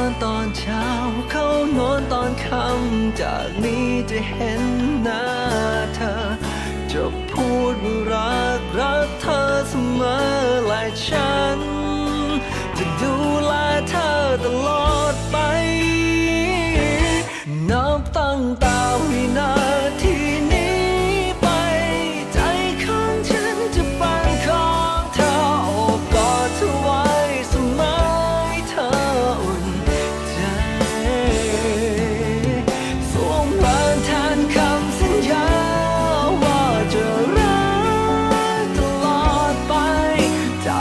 น เช้าเข้านอนตอนค่ำจากนี้จะเห็นหน้าเธอ จะพูดว่ารักรักเธอเสมอและฉัน จะดูแลเธอตลอดไป นับตั้งแต่